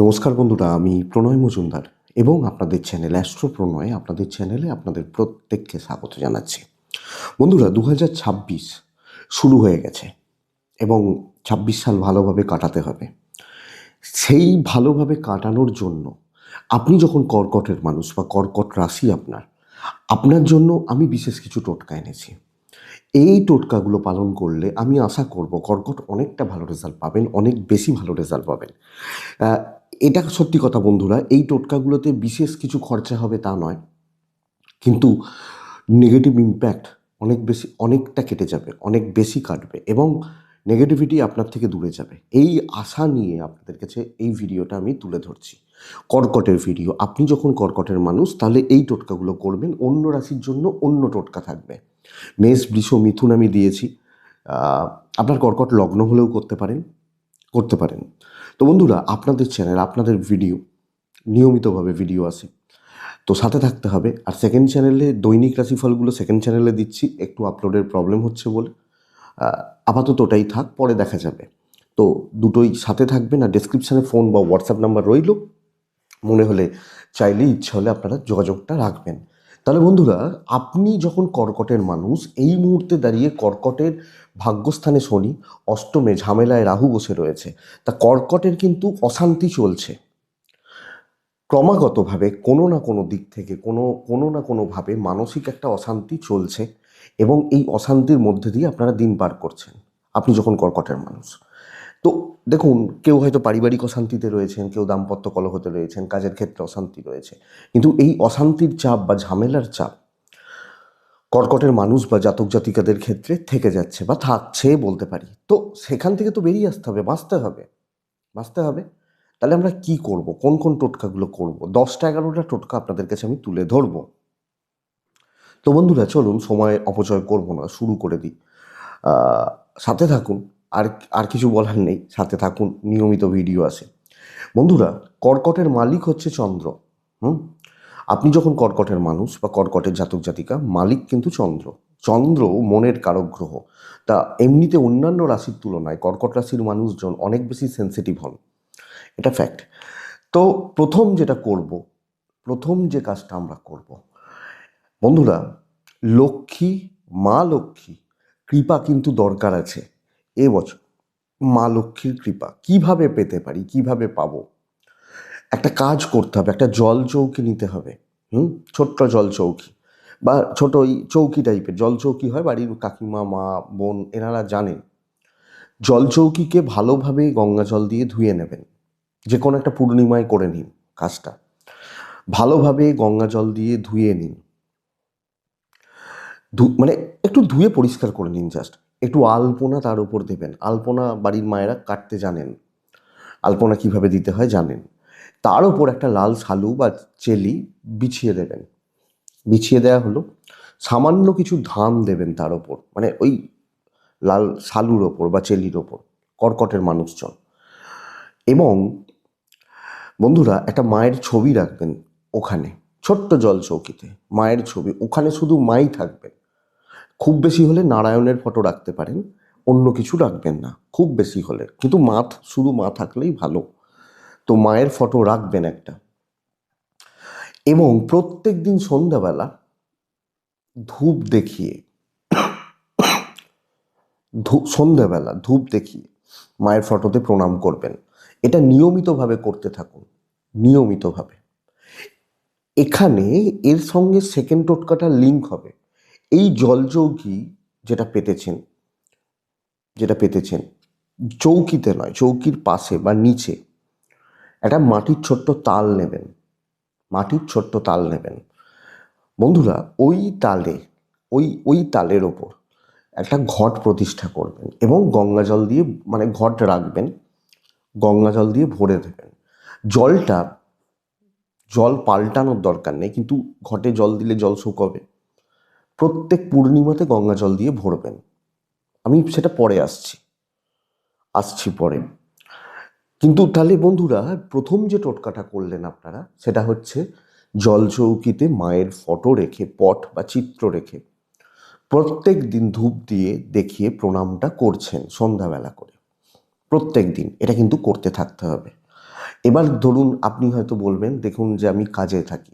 নমস্কার বন্ধুরা, আমি প্রণয় মজুমদার এবং আপনাদের চ্যানেল অ্যাস্ট্রো প্রণয় আপনাদের চ্যানেলে আপনাদের প্রত্যেককে স্বাগত জানাচ্ছি। বন্ধুরা দু হাজার ছাব্বিশ শুরু হয়ে গেছে এবং ছাব্বিশ সাল ভালোভাবে কাটাতে হবে। সেই ভালোভাবে কাটানোর জন্য আপনি যখন কর্কটের মানুষ বা কর্কট রাশি আপনার আপনার জন্য আমি বিশেষ কিছু টোটকা এনেছি। এই টোটকাগুলো পালন করলে আমি আশা করব কর্কট অনেকটা ভালো রেজাল্ট পাবেন, অনেক বেশি ভালো রেজাল্ট পাবেন। এটা সত্যি কথা বন্ধুরা, এই টোটকাগুলোতে বিশেষ কিছু খরচা হবে তা নয়। কিন্তু নেগেটিভ ইম্প্যাক্ট অনেক বেশি, অনেকটা কেটে যাবে, অনেক বেশি কাটবে এবং নেগেটিভিটি আপনার থেকে দূরে যাবে। এই আশা নিয়ে আপনাদের কাছে এই ভিডিওটা আমি তুলে ধরছি। কর্কটের ভিডিও আপনি যখন কর্কটের মানুষ, তাহলে এই টোটকাগুলো করবেন অন্য রাশির জন্য অন্য টোটকা থাকবে। মেষ, বৃষ, মিথুন আমি দিয়েছি। আপনার কর্কট লগ্ন হলেও করতে পারেন করতে পারেন। তো বন্ধুরা, আপনাদের চ্যানেল আপনাদের ভিডিও নিয়মিতভাবে ভিডিও আসে তো সাথে থাকতে হবে। আর সেকেন্ড চ্যানেলে দৈনিক রাশিফলগুলো সেকেন্ড চ্যানেলে দিচ্ছি। একটু আপলোডের প্রবলেম হচ্ছে বলে। আপাতত ওটাই থাক, পরে দেখা যাবে। তো দুটোই সাথে থাকবেন। আর ডেসক্রিপশানে ফোন বা হোয়াটসঅ্যাপ নাম্বার রইল। মনে হলে চাইলে ইচ্ছা হলে আপনারা যোগাযোগটা রাখবেন। তাহলে বন্ধুরা, আপনি যখন কর্কটের মানুষ, এই মুহূর্তে দাঁড়িয়ে কর্কটের ভাগ্যস্থানে শনি, অষ্টমে ঝামেলায় রাহু বসে রয়েছে, তা কর্কটের কিন্তু অশান্তি চলছে। ক্রমাগতভাবে কোনো না কোনো দিক থেকে, কোনো কোনো না কোনোভাবে মানসিক একটা অশান্তি চলছে এবং এই অশান্তির মধ্যে দিয়ে আপনারা দিন পার করছেন, আপনি যখন কর্কটের মানুষ। তো দেখুন, কেউ হয়তো পারিবারিক অশান্তিতে রয়েছেন, কেউ দাম্পত্য কলহতে রয়েছেন, কাজের ক্ষেত্রে অশান্তি রয়েছে। কিন্তু এই অশান্তির চাপ বা ঝামেলার চাপ কর্কটের মানুষ বা জাতক জাতিকাদের ক্ষেত্রে থেকে যাচ্ছে বা থাকছে বলতে পারি। তো সেখান থেকে তো বেরিয়ে আসতে হবে, বাঁচতে হবে। বাঁচতে হবে। তাহলে আমরা কি করব? কোন কোন টোটকাগুলো করব? দশটা, এগারোটা টোটকা আপনাদের কাছে আমি তুলে ধরবো। তো বন্ধুরা, চলুন, সময় অপচয় করব না, শুরু করে দিই। সাথে থাকুন। আর আর কিছু বলার নেই, সাথে থাকুন, নিয়মিত ভিডিও আসে বন্ধুরা, কর্কটের মালিক হচ্ছে চন্দ্র, হুম? আপনি যখন কর্কটের মানুষ বা কর্কটের জাতক জাতিকা, মালিক কিন্তু চন্দ্র। চন্দ্র মনের কারক গ্রহ। তা এমনিতে অন্যান্য রাশির তুলনায় কর্কট রাশির মানুষজন অনেক বেশি সেন্সিটিভ হন। এটা ফ্যাক্ট তো প্রথম যেটা করব, প্রথম যে কাজটা আমরা করব, বন্ধুরা, লক্ষ্মী, মা লক্ষ্মী, কৃপা কিন্তু দরকার আছে। এবছর মা লক্ষ্মীর কৃপা। কীভাবে পেতে পারি? কীভাবে পাবো? একটা কাজ করতে হবে, একটা জল চৌকি নিতে হবে। হুম? ছোট্ট জল চৌকি। বা ছোট ওই চৌকি টাইপের জল চৌকি হয় বাড়ির কাকিমা, মা, বোন এনারা জানেন। জল চৌকিকে ভালোভাবে গঙ্গা জল দিয়ে ধুয়ে নেবেন। যে কোনো একটা পূর্ণিমায় করে নিন কাজটা। ভালোভাবে গঙ্গা জল দিয়ে ধুয়ে নিন। মানে একটু ধুয়ে পরিষ্কার করে নিন জাস্ট একটু আলপনা তার উপর দেবেন। আলপনা বাড়ির মায়েরা কাটতে জানেন। আলপনা কীভাবে দিতে হয় জানেন। তার উপর একটা লাল শালু বা চেলি বিছিয়ে দেবেন। বিছিয়ে দেওয়া হলো। সামান্য কিছু ধান দেবেন তার ওপর মানে ওই লাল শালুর ওপর বা চেলির ওপর কর্কটের মানুষজন। এবং বন্ধুরা, একটা মায়ের ছবি রাখবেন ওখানে। ছোট্ট জল চৌকিতে মায়ের ছবি। ওখানে শুধু মাই থাকবেন। খুব বেশি হলে নারায়ণের ফটো রাখতে পারেন, অন্য কিছু রাখবেন না, খুব বেশি হলে। কিন্তু মা শুধু মা থাকলেই ভালো। তো মায়ের ফটো রাখবেন একটা। এবং প্রত্যেক দিন সন্ধ্যাবেলা ধূপ দেখিয়ে সন্ধ্যাবেলা ধূপ দেখিয়ে মায়ের ফটোতে প্রণাম করবেন। এটা নিয়মিতভাবে করতে থাকুন, নিয়মিতভাবে। এখানে এর সঙ্গে সেকেন্ড টোটকাটা লিঙ্ক হবে। এই জলচৌকি যেটা পেতেছেন যেটা পেতেছেন, চৌকিতে নয়, চৌকির পাশে বা নিচে একটা মাটির ছোট্ট তাল নেবেন, মাটির ছোট্ট তাল নেবেন। বন্ধুরা, ওই তালে, ওই ওই তালের ওপর একটা ঘট প্রতিষ্ঠা করবেন এবং গঙ্গা জল দিয়ে মানে ঘট রাখবেন, গঙ্গা জল দিয়ে ভরে দেবেন। জলটা, জল পাল্টানোর দরকার নেই, কিন্তু ঘটে জল দিলে জল শুকোবে। প্রত্যেক পূর্ণিমাতে গঙ্গা জল দিয়ে ভরবেন। আমি সেটা পরে আসছি। আসছি পরে। কিন্তু তাহলে বন্ধুরা, প্রথম যে টোটকাটা করলেন আপনারা, সেটা হচ্ছে জল চৌকিতে মায়ের ফটো রেখে, পট বা চিত্র রেখে প্রত্যেক দিন ধূপ দিয়ে দেখিয়ে প্রণামটা করছেন সন্ধ্যাবেলা করে। প্রত্যেক দিন। এটা কিন্তু করতে থাকতে হবে। এবার ধরুন আপনি হয়তো বলবেন, দেখুন যে আমি কাজে থাকি।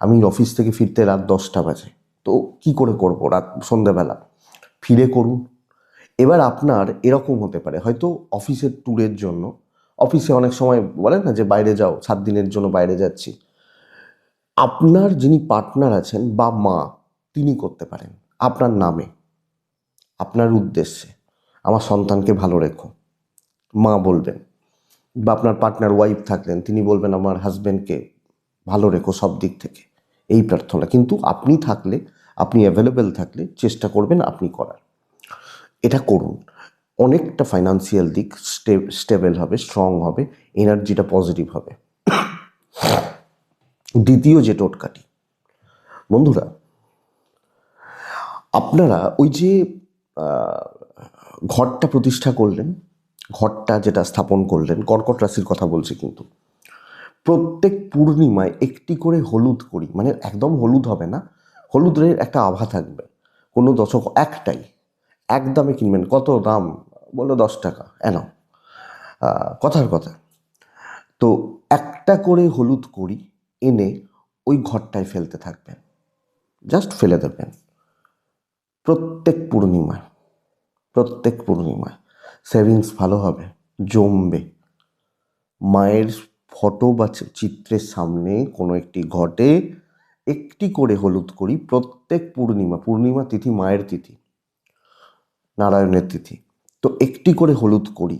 আমি অফিস থেকে ফিরতে রাত দশটা বাজে। তো কি করে করব রাত সন্ধ্যাবেলা ফিরে করুন। এবার আপনার এরকম হতে পারে। হয়তো অফিসের ট্যুরের জন্য, অফিসে অনেক সময় বলে না যে বাইরে যাও, সাত দিনের জন্য বাইরে যাচ্ছি। আপনার যিনি পার্টনার আছেন বা মা, তিনি করতে পারেন। আপনার নামে, আপনার উদ্দেশ্যে। আমার সন্তানকে ভালো রেখো। মা বলবেন বা আপনার পার্টনার ওয়াইফ থাকলেন, তিনি বলবেন, আমার হাজব্যান্ডকে ভালো রেখো সব দিক থেকে। এই প্রার্থনা। কিন্তু আপনি থাকলে আপনি অ্যাভেলেবেল থাকলে চেষ্টা করবেন আপনি করার। এটা করুন। অনেকটা ফাইন্যান্সিয়াল দিক স্টেবল হবে স্ট্রং হবে এনার্জিটা পজিটিভ হবে। দ্বিতীয় যে টোটকাটি, বন্ধুরা, আপনারা ওই যে ঘরটা প্রতিষ্ঠা করলেন, ঘরটা যেটা স্থাপন করলেন, কর্কট রাশির কথা বলছি কিন্তু, প্রত্যেক পূর্ণিমায় একটি করে হলুদ করি মানে একদম হলুদ হবে না হলুদের একটা আভা থাকবে। কোনো দশক একটাই। এক দামে কিনবেন। কত দাম? বলল দশ টাকা। এন কথার কথা। তো একটা করে হলুদ করি এনে ওই ঘরটায় ফেলতে থাকবেন। জাস্ট ফেলে দেবেন। প্রত্যেক পূর্ণিমায়। প্রত্যেক পূর্ণিমায়। সেভিংস ভালো হবে। জমবে। মায়ের ফটো বা চিত্রের সামনে কোনো একটি ঘটে একটি করে হলুদ করি প্রত্যেক পূর্ণিমা পূর্ণিমা তিথি, মায়ের তিথি, নারায়ণের তিথি। তো একটি করে হলুদ করি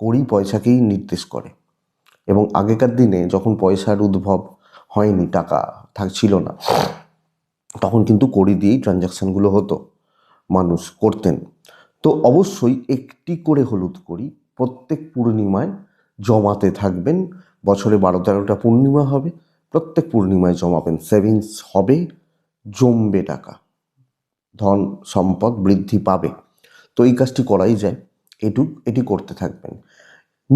করি পয়সাকেই নির্দেশ করে। এবং আগেকার দিনে যখন পয়সার উদ্ভব হয়নি, টাকা থাকছিল না, তখন কিন্তু কড়ি দিয়েই ট্রানজাকশানগুলো হতো, মানুষ করতেন। তো অবশ্যই একটি করে হলুদ করি, প্রত্যেক পূর্ণিমায় জমাতে থাকবেন, বছরে বারো তেরোটা পূর্ণিমা হবে প্রত্যেক পূর্ণিমায় জমাবেন। সেভিংস হবে, জমবে টাকা। ধন সম্পদ বৃদ্ধি পাবে। তো এই কাজটি করাই যায়। এটু এটি করতে থাকবেন।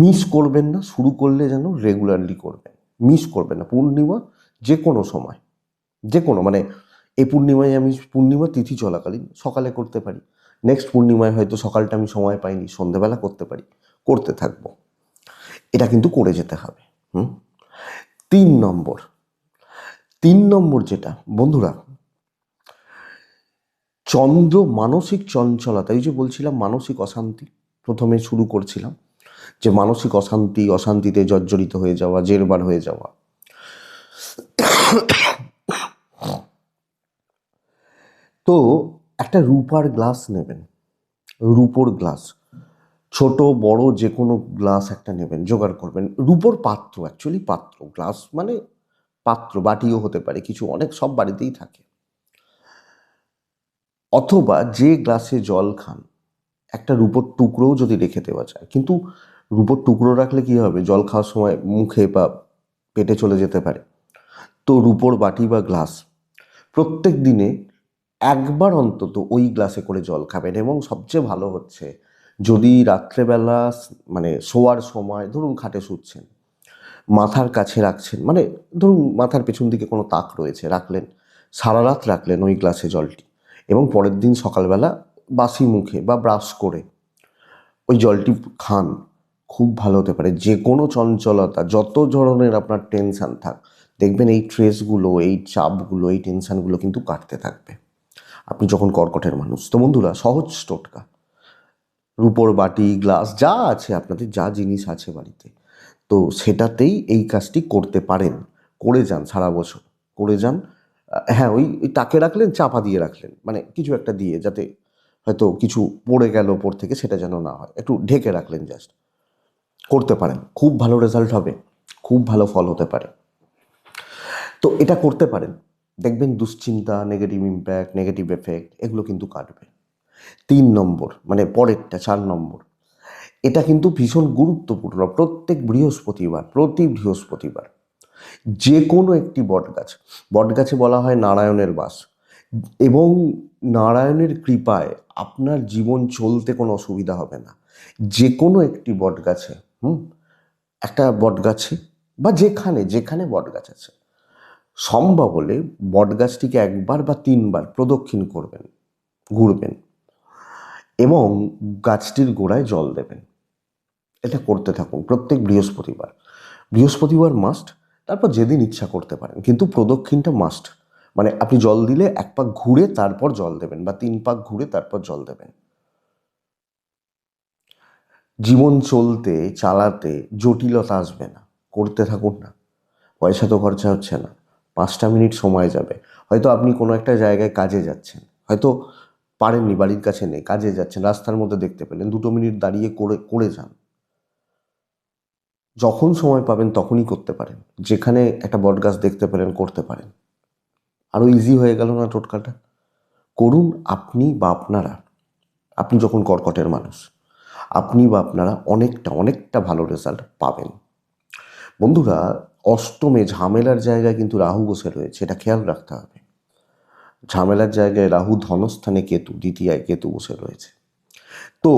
মিস করবেন না, শুরু করলে যেন রেগুলারলি করবেন। মিস করবেন না। পূর্ণিমা যে কোনো সময়। যে কোনো মানে এই পূর্ণিমায় আমি পূর্ণিমা তিথি চলাকালীন সকালে করতে পারি। নেক্সট পূর্ণিমায় হয়তো সকালটা আমি সময় পাইনি, সন্ধেবেলা করতে পারি। করতে থাকব। এটা কিন্তু করে যেতে হবে। হুম? তিন নম্বর। তিন নম্বর যেটা, বন্ধুরা, চন্দ্র মানসিক চঞ্চলতা, এই যে বলছিলাম মানসিক অশান্তি, প্রথমে শুরু করছিলাম, যে মানসিক অশান্তি, অশান্তিতে জর্জরিত হয়ে যাওয়া, জেরবার হয়ে যাওয়া। তো একটা রূপার গ্লাস নেবেন, রূপোর গ্লাস। ছোট, বড় যে কোনো গ্লাস একটা নেবেন, জোগাড় করবেন। রূপোর পাত্র অ্যাকচুয়ালি পাত্র, গ্লাস মানে পাত্র, বাটিও হতে পারে, কিছু অনেক, সব বাড়িতেই থাকে। অথবা যে গ্লাসে জল খান, একটা রূপোর টুকরোও যদি রেখে দেওয়া যায়, কিন্তু রূপোর টুকরো রাখলে কি হবে? জল খাওয়ার সময় মুখে বা পেটে চলে যেতে পারে। তো রূপোর বাটি বা গ্লাস প্রত্যেক দিনে একবার অন্তত ওই গ্লাসে করে জল খাবেন এবং সবচেয়ে ভালো হচ্ছে যদি রাত্রেবেলা মানে শোয়ার সময়, ধরুন খাটে শুচ্ছেন, মাথার কাছে রাখছেন মানে ধরুন মাথার পেছন দিকে কোনো তাক রয়েছে, রাখলেন, সারা রাত রাখলেন ওই গ্লাসে জলটি এবং পরের দিন সকালবেলা বাসি মুখে বা ব্রাশ করে ওই জলটি খান, খুব ভালো হতে পারে। যে কোনো চঞ্চলতা, যত ধরনের আপনার টেনশান থাক, দেখবেন এই ট্রেসগুলো এই চাপগুলো, এই টেনশানগুলো কিন্তু কাটতে থাকবে। আপনি যখন কর্কটের মানুষ, তো বন্ধুরা সহজ টোটকা। রূপোর বাটি, গ্লাস, যা আছে, আপনাদের যা জিনিস আছে বাড়িতে। তো সেটাতেই এই কাজটি করতে পারেন। করে যান সারা বছর। করে যান হ্যাঁ ওই তাকে রাখলেন, চাপা দিয়ে রাখলেন। মানে কিছু একটা দিয়ে, যাতে হয়তো কিছু পড়ে গেল ওপর থেকে, সেটা যেন না হয়। একটু ঢেকে রাখলেন জাস্ট করতে পারেন। খুব ভালো রেজাল্ট হবে। খুব ভালো ফল হতে পারে। তো এটা করতে পারেন। দেখবেন দুশ্চিন্তা নেগেটিভ ইম্প্যাক্ট নেগেটিভ এফেক্ট এগুলো কিন্তু কাটবে। তিন নম্বর মানে পরেরটা চার নম্বর। এটা কিন্তু ভীষণ গুরুত্বপূর্ণ প্রত্যেক বৃহস্পতিবার, প্রতি বৃহস্পতিবার। যে কোনো একটি বটগাছ, বটগাছে বলা হয় নারায়ণের বাস, এবং নারায়ণের কৃপায় আপনার জীবন চলতে কোনো অসুবিধা হবে না। যে কোনো একটি বটগাছে, হুম, একটা বটগাছে বা যেখানে যেখানে বটগাছ আছে, সম্ভব হলে বটগাছটিকে একবার বা তিনবার প্রদক্ষিণ করবেন, ঘুরবেন। এবং গাছটির গোড়ায় জল দেবেন। এটা করতে থাকুন প্রত্যেক বৃহস্পতিবার। বৃহস্পতিবার মাস্ট তারপর যেদিন ইচ্ছা করতে পারেন। কিন্তু প্রদক্ষিণটা মাস্ট মানে আপনি জল দিলে এক পাক ঘুরে তারপর জল দেবেন বা তিন পাক ঘুরে তারপর জল দেবেন। জীবন চলতে, চালাতে জটিলতা আসবে না, করতে থাকুন না। পয়সা তো খরচা হচ্ছে না, পাঁচটা মিনিট সময় যাবে। হয়তো আপনি কোনো একটা জায়গায় কাজে যাচ্ছেন, হয়তো পারেননি, বাড়ির কাছে নেই, কাজে যাচ্ছেন, রাস্তার মধ্যে দেখতে পেলেন, দুটো মিনিট দাঁড়িয়ে করে করে যান। যখন সময় পাবেন তখনই করতে পারেন, যেখানে একটা বটগাছ দেখতে পেলেন, করতে পারেন। আরও ইজি হয়ে গেল না টোটকাটা? করুন আপনি বা আপনারা, আপনি যখন কর্কটের মানুষ, আপনি বা আপনারা অনেকটা অনেকটা ভালো রেজাল্ট পাবেন। বন্ধুরা, অষ্টমে ঝামেলার জায়গায় কিন্তু রাহু বসে রয়েছে, এটা খেয়াল রাখতে হবে। ঝামেলার জায়গায় রাহু ধনস্থানে কেতু, দ্বিতীয়ায় কেতু বসে রয়েছে। তো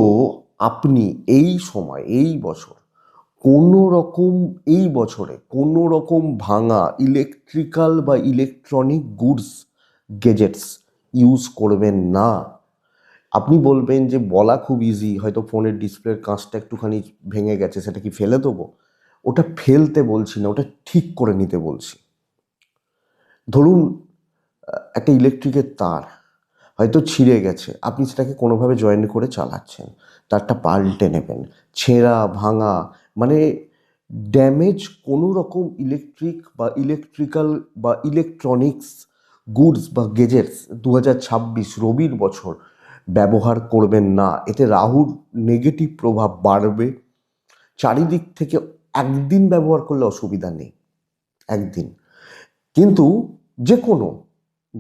আপনি এই সময়, এই বছর কোনো রকম এই বছরে কোনো রকম ভাঙা ইলেকট্রিক্যাল বা ইলেকট্রনিক গুডস গেজেটস ইউজ করবেন না। আপনি বলবেন যে, বলা খুব ইজি হয়তো ফোনের ডিসপ্লের কাঁচটা একটুখানি ভেঙে গেছে, সেটা কি ফেলে দেবো? ওটা ফেলতে বলছি না, ওটা ঠিক করে নিতে বলছি। ধরুন একটা ইলেকট্রিকের তার হয়তো ছিঁড়ে গেছে। আপনি সেটাকে কোনোভাবে জয়েন করে চালাচ্ছেন। তারটা পাল্টে নেবেন। ছেঁড়া, ভাঙা মানে ড্যামেজ কোনো রকম ইলেকট্রিক বা ইলেকট্রিক্যাল বা ইলেকট্রনিক্স গুডস বা গেজেটস দু হাজার ছাব্বিশ রবির বছর ব্যবহার করবেন না। এতে রাহুর নেগেটিভ প্রভাব বাড়বে। চারিদিক থেকে একদিন ব্যবহার করলে অসুবিধা নেই। একদিন। কিন্তু যে কোনো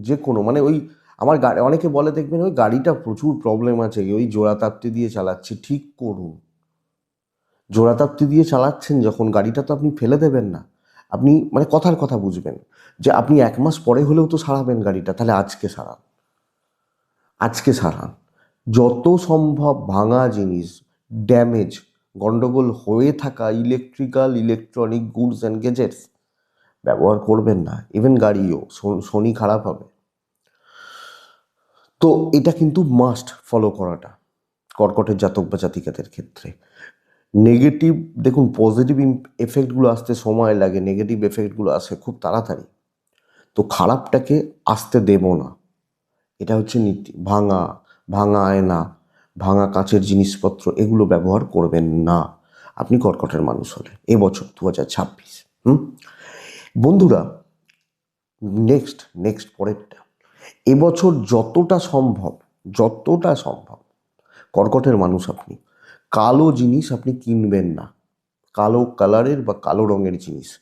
যে কোনো মানে ওই আমার গাড়ি অনেকে বলে দেখবেন ওই গাড়িটা প্রচুর প্রবলেম আছে, ওই জোড়াতাপ্তি দিয়ে চালাচ্ছি, ঠিক করুন। জোড়াতাপ্তি দিয়ে চালাচ্ছেন যখন, গাড়িটা তো আপনি ফেলে দেবেন না। আপনি মানে কথার কথা বুঝবেন, যে আপনি এক মাস পরে হলেও তো সারাবেন গাড়িটা, তাহলে আজকে সারান। আজকে সারান। যত সম্ভব ভাঙা জিনিস ড্যামেজ গন্ডগোল হয়ে থাকা electrical electronic goods and gadgets ব্যবহার করবেন না ইভেন গাড়িও শনি খারাপ হবে। তো এটা কিন্তু মাস্ট ফলো করাটা, কর্কটের জাতক বা জাতিকাদের ক্ষেত্রে। নেগেটিভ দেখুন পজিটিভ এফেক্টগুলো আসতে সময় লাগে নেগেটিভ এফেক্টগুলো আসে খুব তাড়াতাড়ি। তো খারাপটাকে আসতে দেব না। এটা হচ্ছে নীতি, ভাঙা ভাঙা আয়না, ভাঙা কাঁচের জিনিসপত্র, এগুলো ব্যবহার করবেন না। আপনি কর্কটের মানুষ হলে এবছর দু হাজার ছাব্বিশ, হুম? বন্ধুরা নেক্সট নেক্সট পরেরটা। এবছর যতটা সম্ভব যতটা সম্ভব, কর্কটের মানুষ আপনি, কালো জিনিস আপনি কিনবেন না। কালো কালারের বা কালো রঙের জিনিস।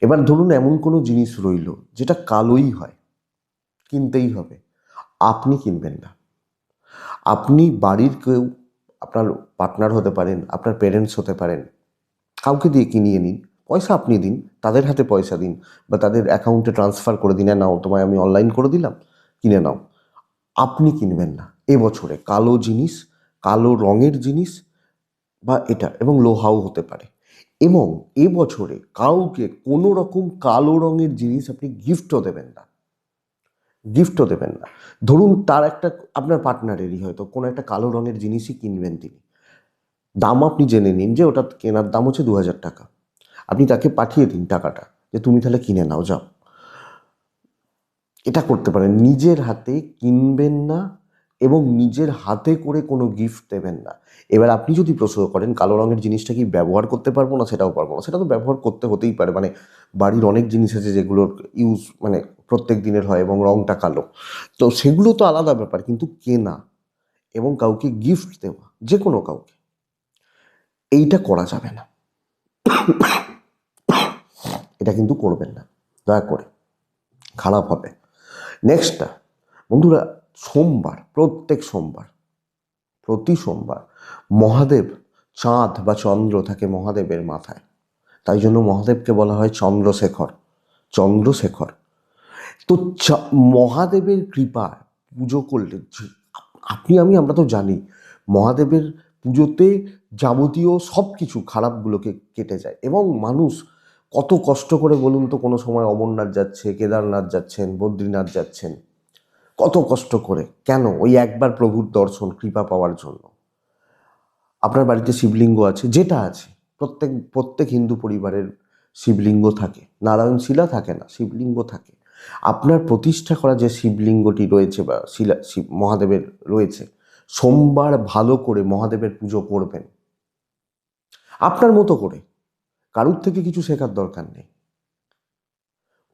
এবার ধরুন এমন কোনো জিনিস রইল, যেটা কালোই হয়, কিনতেই হবে। আপনি কিনবেন না। আপনি বাড়ির কেউ, আপনার পার্টনার হতে পারেন, আপনার পেরেন্টস হতে পারেন, কাউকে দিয়ে কিনিয়ে নিন। পয়সা আপনি দিন তাদের হাতে পয়সা দিন বা তাদের অ্যাকাউন্টে ট্রান্সফার করে দিন। "হ্যাঁ, নাও তোমায় আমি অনলাইন করে দিলাম কিনে নাও। আপনি কিনবেন না। এবছরে কালো জিনিস কালো রঙের জিনিস বা এটা এবং লোহাও হতে পারে। এবং এবছরে কাউকে কোনো রকম কালো রঙের জিনিস আপনি গিফটও দেবেন না। গিফটও দেবেন না। ধরুন তার একটা আপনার পার্টনারেরই হয়তো কোনো একটা কালো রঙের জিনিসই কিনবেন তিনি। দাম আপনি জেনে নিন যে ওটা কেনার দাম হচ্ছে দু হাজার টাকা। আপনি তাকে পাঠিয়ে দিন টাকাটা, যে তুমি তাহলে কিনে নাও, যাও। এটা করতে পারেন, নিজের হাতে কিনবেন না এবং নিজের হাতে করে কোনো গিফট দেবেন না। এবার আপনি যদি প্রশ্ন করেন, কালো রঙের জিনিসটা কি ব্যবহার করতে পারব না, সেটাও পারব না। সেটা তো ব্যবহার করতে হতেই পারে মানে বাড়ির অনেক জিনিস আছে যেগুলোর ইউজ মানে প্রত্যেক দিনের হয় এবং রঙটা কালো। তো সেগুলো তো আলাদা ব্যাপার, কিন্তু কেনা এবং কাউকে গিফট দেওয়া, যে কোনো কাউকে, এইটা করা যাবে না। এটা কিন্তু করবেন না। দয়া করে। খারাপ হবে। নেক্সটটা বন্ধুরা, সোমবার, প্রত্যেক সোমবার, প্রতি সোমবার মহাদেব, চাঁদ বা চন্দ্র থাকে মহাদেবের মাথায়। তাই জন্য মহাদেবকে বলা হয় চন্দ্রশেখর চন্দ্রশেখর। তো মহাদেবের কৃপা, পুজো করলে আপনি, আমি, আমরা তো জানি, মহাদেবের পুজোতে যাবতীয় সব কিছু খারাপগুলোকে কেটে যায় এবং মানুষ কত কষ্ট করে বলুন তো কোনো সময় অমরনাথ যাচ্ছে কেদারনাথ যাচ্ছেন, বদ্রীনাথ যাচ্ছেন? কত কষ্ট করে? কেন? ওই একবার প্রভুর দর্শন, কৃপা পাওয়ার জন্য। আপনার বাড়িতে শিবলিঙ্গ আছে? যেটা আছে। প্রত্যেক প্রত্যেক হিন্দু পরিবারের শিবলিঙ্গ থাকে। নারায়ণ শিলা থাকে না, শিবলিঙ্গ থাকে। আপনার প্রতিষ্ঠা করা যে শিবলিঙ্গটি রয়েছে বা শিলা, শিব, মহাদেবের রয়েছে, সোমবার ভালো করে মহাদেবের পুজো করবেন। আপনার মতো করে। কারুর থেকে কিছু শেখার দরকার নেই।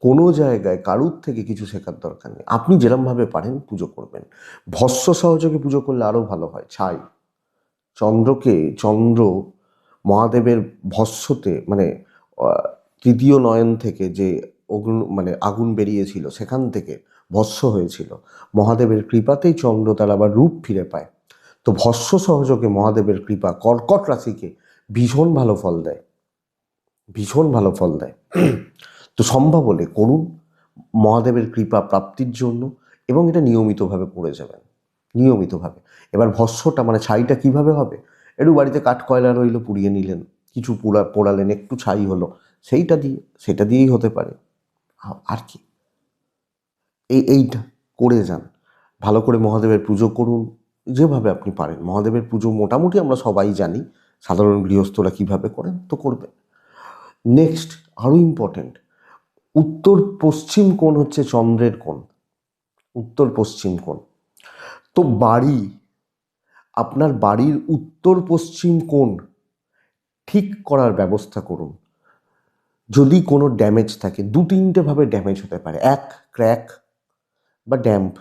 কোনো জায়গায় কারুর থেকে কিছু শেখার দরকার নেই। আপনি যেরমভাবে পারেন পুজো করবেন। ভস্য সহযোগে পুজো করলে আরও ভালো হয়। ছাই। চন্দ্রকে, চন্দ্র মহাদেবের ভস্যতে মানে তৃতীয় নয়ন থেকে যে অগ্ন মানে আগুন বেরিয়েছিল, সেখান থেকে ভস্য হয়েছিল। মহাদেবের কৃপাতেই চন্দ্র তার আবার রূপ ফিরে পায়। তো ভস্য সহযোগে মহাদেবের কৃপা কর্কট রাশিকে ভীষণ ভালো ফল দেয়। ভীষণ ভালো ফল দেয়। তো সম্ভব হলে করুন, মহাদেবের কৃপা প্রাপ্তির জন্য এবং এটা নিয়মিতভাবে পড়ে যাবেন, নিয়মিতভাবে। এবার ভস্যটা মানে ছাইটা কীভাবে হবে? একটু বাড়িতে কাঠ কয়লা রইল, পুড়িয়ে নিলেন, কিছু পোড়া, পোড়ালেন, একটু ছাই হলো, সেইটা দিয়ে, সেটা দিয়েই হতে পারে। আর কি? এই, এইটা, করে যান। ভালো করে মহাদেবের পুজো করুন, যেভাবে আপনি পারেন। মহাদেবের পুজো মোটামুটি আমরা সবাই জানি, সাধারণ গৃহস্থরা কীভাবে করেন, তো করবেন। নেক্সট আরও ইম্পর্টেন্ট উত্তর পশ্চিম কোণ হচ্ছে চন্দ্রের কোণ। উত্তর পশ্চিম কোণ। তো বাড়ি, আপনার বাড়ির উত্তর পশ্চিম কোণ ঠিক করার ব্যবস্থা করুন। যদি কোনো ড্যামেজ থাকে, দু তিনটেভাবে ড্যামেজ হতে পারে। এক ক্র্যাক বা ড্যাম্প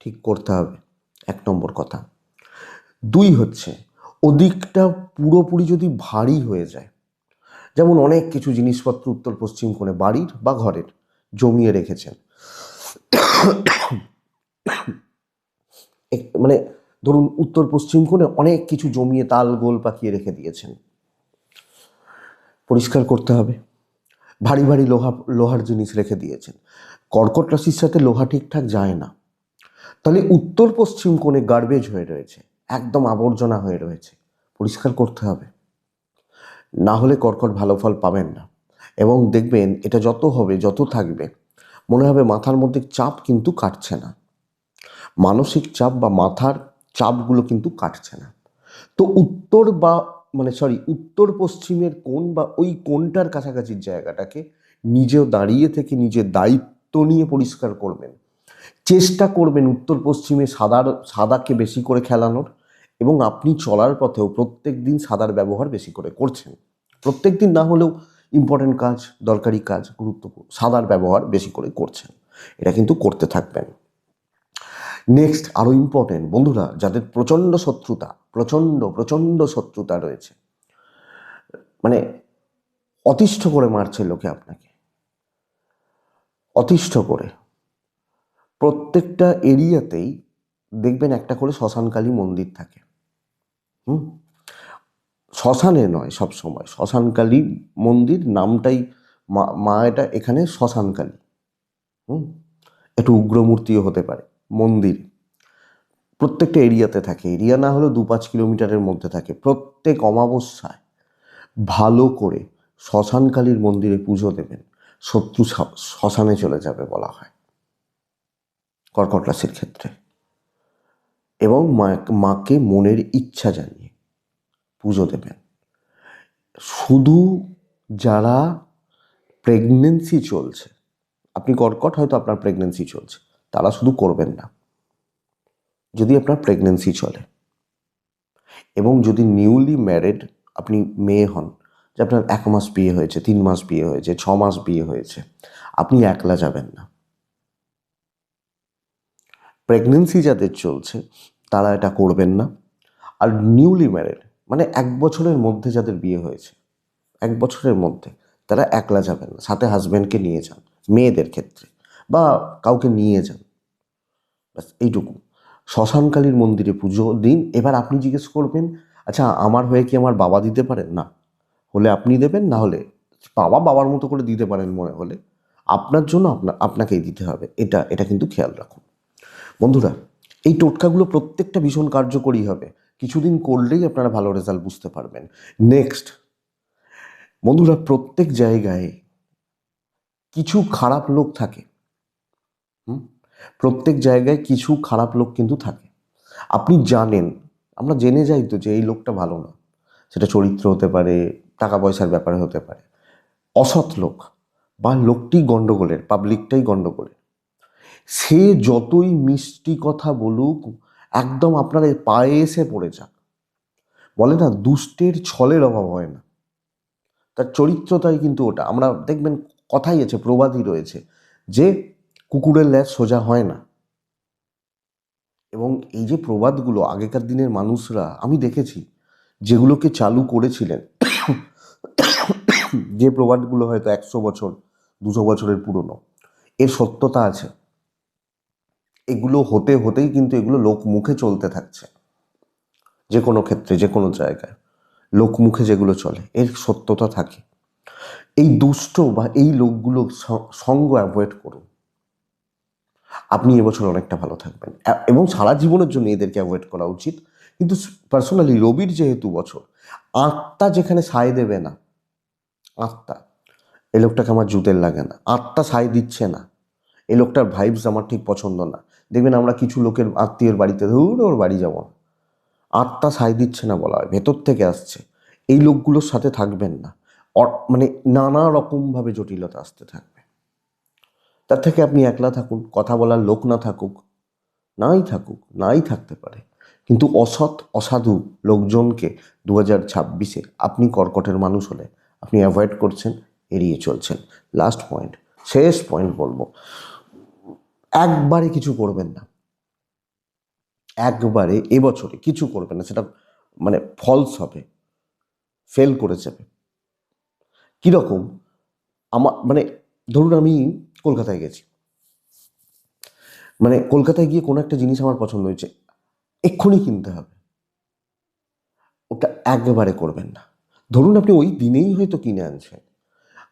ঠিক করতে হবে। এক নম্বর কথা। দুই হচ্ছে ওদিকটা পুরোপুরি যদি ভারী হয়ে যায় যেমন অনেক কিছু জিনিসপত্র উত্তর পশ্চিম কোণে বাড়ির বা ঘরের জমিয়ে রেখেছেন। মানে ধরুন উত্তর পশ্চিম কোণে অনেক কিছু জমিয়ে তাল গোল পাকিয়ে রেখে দিয়েছেন। পরিষ্কার করতে হবে। ভারী ভারী লোহা, লোহার জিনিস রেখে দিয়েছেন। কর্কট রাশির সাথে লোহা ঠিকঠাক যায় না। তাহলে উত্তর পশ্চিম কোণে গার্বেজ হয়ে রয়েছে, একদম আবর্জনা হয়ে রয়েছে। পরিষ্কার করতে হবে। না হলে কর্কট ভালো ফল পাবেন না। এবং দেখবেন এটা যত হবে, যত থাকবে, মনে হবে মাথার মধ্যে চাপ কিন্তু কাটছে না। মানসিক চাপ বা মাথার চাপগুলো কিন্তু কাটছে না। তো উত্তর বা মানে সরি উত্তর পশ্চিমের কোন বা ওই কোনটার কাছাকাছির জায়গাটাকে নিজেও দাঁড়িয়ে থেকে নিজের দায়িত্ব নিয়ে পরিষ্কার করবেন। চেষ্টা করবেন উত্তর পশ্চিমে সাদার, সাদাকে বেশি করে খেলানোর। এবং আপনি চলার পথেও প্রত্যেক দিন সাদার ব্যবহার বেশি করে করছেন। প্রত্যেক দিন না হলেও ইম্পর্টেন্ট কাজ, দরকারি কাজ, গুরুত্বপূর্ণ, সাদার ব্যবহার বেশি করে করছেন। এটা কিন্তু করতে থাকবেন। নেক্সট আরও ইম্পর্টেন্ট বন্ধুরা, যাদের প্রচণ্ড শত্রুতা, প্রচণ্ড প্রচণ্ড শত্রুতা রয়েছে মানে অতিষ্ঠ করে মারছে লোকে আপনাকে। অতিষ্ঠ করে। প্রত্যেকটা এরিয়াতেই দেখবেন একটা করে শ্মশানকালী মন্দির থাকে। হুম? শ্মশানে নয় সব সময়। শ্মশানকালী মন্দির নামটাই মা মা এটা এখানে শ্মশানকালী। হুম? একটু উগ্রমূর্তিও হতে পারে, মন্দির। প্রত্যেকটা এরিয়াতে থাকে। এরিয়া না হলেও দু পাঁচ কিলোমিটারের মধ্যে থাকে। প্রত্যেক অমাবস্যায় ভালো করে শ্মশানকালীর মন্দিরে পুজো দেবেন। শত্রু শ্মশানে চলে যাবে বলা হয়। কর্কট রাশির ক্ষেত্রে। এবং মাকে মনের ইচ্ছা জানিয়ে। পুজো দেবেন। শুধু যারা প্রেগনেন্সি চলছে, আপনি কর্কট, হয়তো আপনার প্রেগনেন্সি চলছে, তারা শুধু করবেন না। যদি আপনার প্রেগনেন্সি চলে এবং যদি নিউলি ম্যারেড আপনি মেয়ে হন, যে আপনার এক মাস বিয়ে হয়েছে, তিন মাস বিয়ে হয়েছে, ছ মাস বিয়ে হয়েছে, আপনি একলা যাবেন না। প্রেগনেন্সি যাদের চলছে, তারা এটা করবেন না। আর নিউলি ম্যারেড মানে এক বছরের মধ্যে যাদের বিয়ে হয়েছে, এক বছরের মধ্যে, তারা একলা যাবেন না। সাথে হাজব্যান্ডকে নিয়ে যান, মেয়েদের ক্ষেত্রে, বা কাউকে নিয়ে যান। ব্যাস, এইটুকু। শ্মশানকালীর মন্দিরে পুজো দিন। এবার আপনি জিজ্ঞেস করবেন আচ্ছা আমার হয়ে কি আমার বাবা দিতে পারেন? না। হলে আপনি দেবেন, না হলে বাবা বাবার মতো করে দিতে পারেন মনে হলে। আপনার জন্য আপনা, আপনাকেই দিতে হবে। এটা এটা কিন্তু খেয়াল রাখুন। বন্ধুরা, এই টোটকাগুলো প্রত্যেকটা ভীষণ কার্যকরী হবে। কিছুদিন করলেই আপনারা ভালো রেজাল্ট বুঝতে পারবেন। নেক্সট বন্ধুরা প্রত্যেক জায়গায় কিছু খারাপ লোক থাকে। প্রত্যেক জায়গায় কিছু খারাপ লোক কিন্তু থাকে। আপনি জানেন, আমরা জেনে যাই তো যে এই লোকটা ভালো না। সেটা চরিত্র হতে পারে, টাকা পয়সার ব্যাপারে হতে পারে। অসৎ লোক বা লোকটি গণ্ডগোলের পাবলিকটাই গণ্ডগোলের। সে যতই মিষ্টি কথা বলুক একদম আপনার পায়ে এসে পড়ে যাক। বলে না, দুষ্টের ছলের অভাব হয় না। তার চরিত্রটাই কিন্তু ওটা। আমরা দেখবেন কথাই আছে, প্রবাদই রয়েছে যে কুকুরের ল্যাজ সোজা হয় না। এবং এই যে প্রবাদগুলো আগেকার দিনের মানুষরা, আমি দেখেছি, যেগুলোকে চালু করেছিলেন, যে প্রবাদগুলো হয়তো একশো বছর, দুশো বছরের পুরনো, এর সত্যতা আছে। এগুলো হতে হতেই কিন্তু এগুলো লোক মুখে চলতে থাকছে। যে কোনো ক্ষেত্রে যে কোনো জায়গায়। লোক মুখে যেগুলো চলে, এর সত্যতা থাকে। এই দুষ্ট বা এই লোকগুলো সঙ্গ অ্যাভয়েড করুন। আপনি এবছর অনেকটা ভালো থাকবেন। এবং সারা জীবনের জন্য এদেরকে অ্যাভয়েড করা উচিত। কিন্তু পার্সোনালি রবির যেহেতু বছর, আত্মা যেখানে সায় দেবে না, আত্মা, এ লোকটাকে আমার জুতের লাগে না। আত্মা সায় দিচ্ছে না। এ লোকটার ভাইবস আমার ঠিক পছন্দ না। দেখবেন আমরা কিছু লোকের আত্মীয়ের বাড়িতে, ধর ওর বাড়ি যাব আত্মা সায় দিচ্ছে না বলা হয়, ভেতর থেকে আসছে। এই লোকগুলোর সাথে থাকবেন না। মানে নানা রকমভাবে জটিলতা আসতে থাকবে। তার থেকে আপনি একলা থাকুন, কথা বলার লোক না থাকুক, নাই থাকুক, নাই থাকতে পারে। কিন্তু অসৎ, অসাধু লোকজনকে দু হাজার ছাব্বিশে আপনি কর্কটের মানুষ হলে আপনি অ্যাভয়েড করছেন, এড়িয়ে চলছেন। লাস্ট পয়েন্ট শেষ পয়েন্ট বলব। একবারে কিছু করবেন না। একবারে এবছরে কিছু করবেন না, সেটা মানে ফলস হবে ফেল করে যাবে। কীরকম? আমার মানে ধরুন আমি কলকাতায় গেছি। মানে কলকাতায় গিয়ে কোনো একটা জিনিস আমার পছন্দ হয়েছে, এক্ষুনি কিনতে হবে। ওটা একবারে করবেন না। ধরুন আপনি ওই দিনেই হয়তো কিনে আনছেন।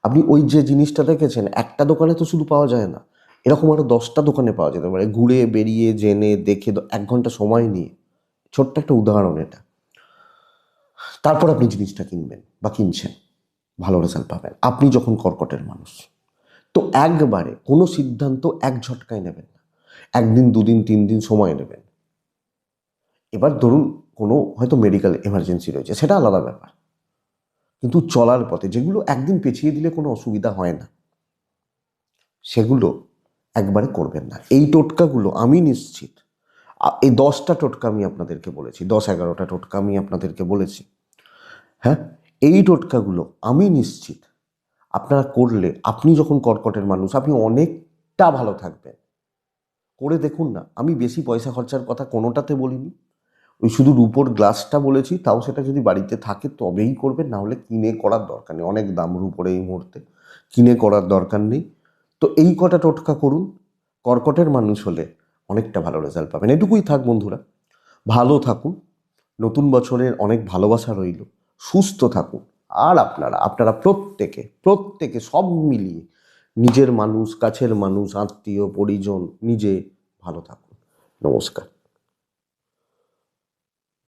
আপনি ওই যে জিনিসটা দেখেছেন, একটা দোকানে তো শুধু পাওয়া যায় না। এরকম আরও দশটা দোকানে পাওয়া যেতে পারে। ঘুরে বেরিয়ে, জেনে, দেখে এক ঘণ্টা সময় নিয়ে। ছোট্ট একটা উদাহরণ এটা। তারপর আপনি জিনিসটা কিনবেন বা কিনছেন, ভালো রেজাল্ট পাবেন। আপনি যখন কর্কটের মানুষ, তো একবারে কোনো সিদ্ধান্ত এক ঝটকায় নেবেন না। একদিন, দুদিন, তিন দিন সময় নেবেন। এবার ধরুন কোনো হয়তো মেডিকেল এমার্জেন্সি রয়েছে, সেটা আলাদা ব্যাপার। কিন্তু চলার পথে যেগুলো একদিন পেছিয়ে দিলে কোনো অসুবিধা হয় না, সেগুলো একবারে করবেন না। এই টোটকাগুলো আমি নিশ্চিত। এই দশটা টোটকা আমি আপনাদেরকে বলেছি, দশ এগারোটা টোটকা আমি আপনাদেরকে বলেছি। হ্যাঁ? এই টোটকাগুলো আমি নিশ্চিত, আপনারা করলে, আপনি যখন কর্কটের মানুষ, আপনি অনেকটা ভালো থাকবেন। করে দেখুন না, আমি বেশি পয়সা খরচার কথা কোনোটাতে বলিনি। ওই শুধু রূপোর গ্লাসটা বলেছি, তাও সেটা যদি বাড়িতে থাকে তবেই করবেন না হলে কিনে করার দরকার নেই। অনেক দাম রূপোর এই মুহূর্তে। কিনে করার দরকার নেই। তো এই কটা টোটকা করুন, কর্কটের মানুষ হলে অনেকটা ভালো রেজাল্ট পাবেন। এটুকুই থাক বন্ধুরা, ভালো থাকুন, নতুন বছরের অনেক ভালোবাসা রইল, সুস্থ থাকুন। আর আপনারা আপনারা প্রত্যেকে প্রত্যেকে সব মিলিয়ে নিজের মানুষ, কাছের মানুষ, আত্মীয়, পরিজন, নিজে ভালো থাকুন। নমস্কার।